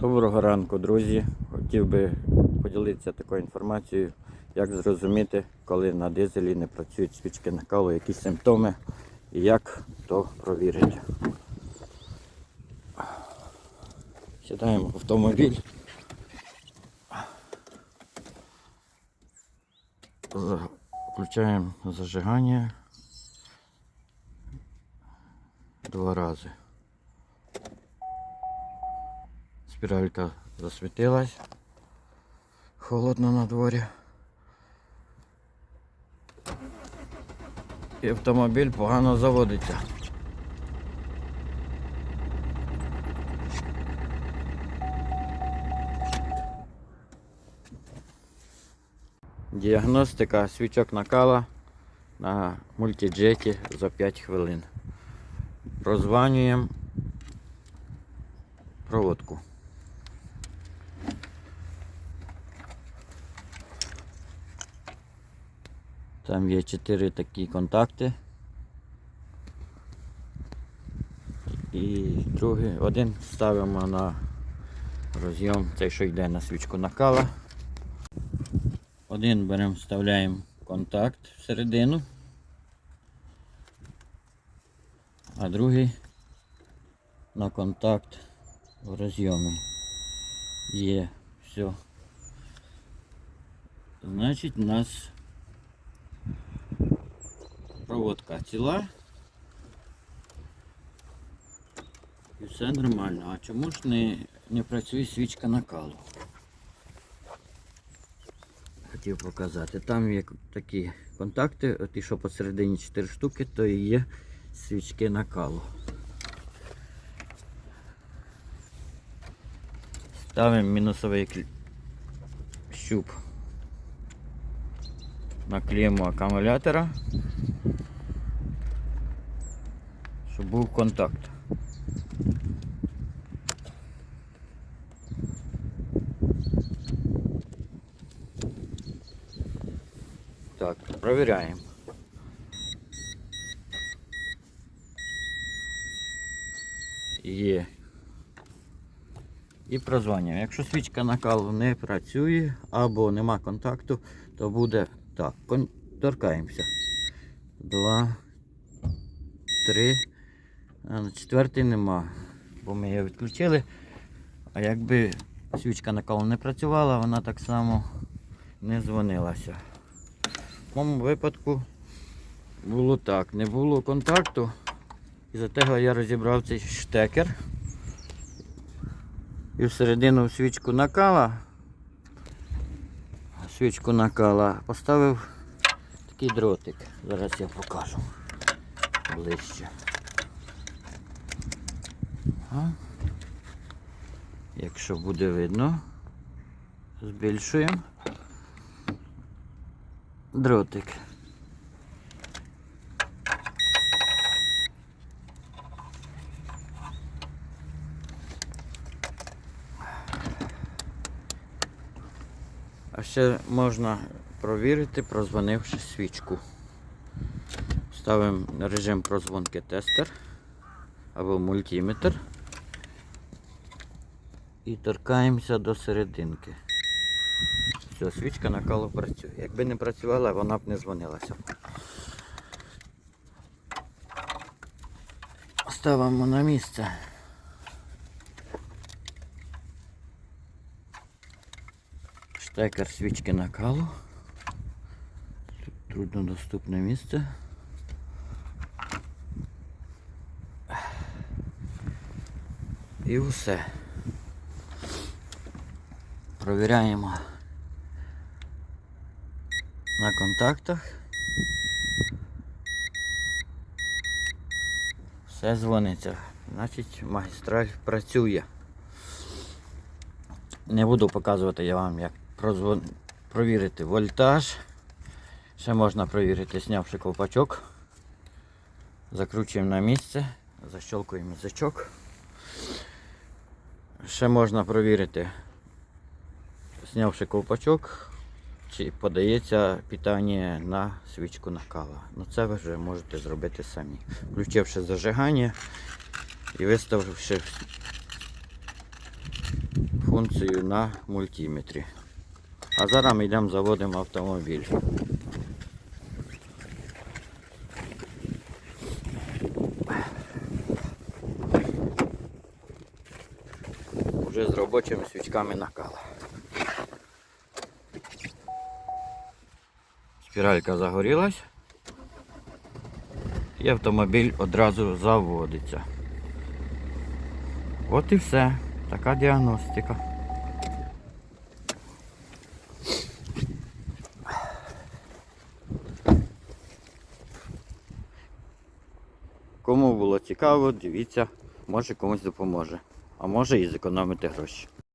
Доброго ранку, друзі. Хотів би поділитися такою інформацією, як зрозуміти, коли на дизелі не працюють свічки накалу, які симптоми і як то провірити. Сідаємо в автомобіль. Включаємо зажигання два рази. Спіралька засвітилась. Холодно на дворі. І автомобіль погано заводиться. Діагностика свічок накала на мультиджеті за 5 хвилин. Прозванюємо проводку. Там є чотири такі контакти. І другий, один ставимо на розйом, цей, що йде на свічку накала. Один беремо, вставляємо контакт всередину, а другий на контакт в розйомі. Є все. Значить, у нас проводка ціла. І все нормально. А чому ж не, не працює свічка накалу? Хотів показати. Там є такі контакти, ті, що посередині 4 штуки, то і є свічки накалу. Ставимо мінусовий щуп на клемму акумулятора, щоб був контакт. Так, провіряємо. Є. І прозванюємо. Якщо свічка накалу не працює або нема контакту, то буде так. Торкаємося. Два, три. А на четвертий нема. Бо ми її відключили. А якби свічка накалу не працювала, вона так само не дзвонилася. В моєму випадку було так. Не було контакту. І за того я розібрав цей штекер. І всередину свічку накала. Свічку накала поставив такий дротик. Зараз я покажу ближче. А? Якщо буде видно, збільшуємо дротик. А ще можна провірити, прозвонивши свічку. Ставимо режим прозвонки тестер або мультиметр і торкаємося до серединки. Все, свічка накалу працює. Якби не працювала, вона б не дзвонилася. Ставимо на місце. Штекер свічки накалу. Тут труднодоступне місце. І все. Провіряємо на контактах. Все дзвониться. Значить магістраль працює. Не буду показувати я вам, як прозвон... провірити вольтаж. Ще можна провірити, знявши ковпачок. Закручуємо на місце, защелкуємо язичок. Ще можна провірити, знявши ковпачок, чи подається питання на свічку накала. Ну це ви вже можете зробити самі. Включивши зажигання і виставивши функцію на мультиметрі. А зараз ми йдемо заводимо автомобіль. Уже з робочими свічками накала. Спіралька загорілась. І автомобіль одразу заводиться. От і все. Така діагностика. Кому було цікаво, дивіться, може комусь допоможе. А може і зекономити гроші.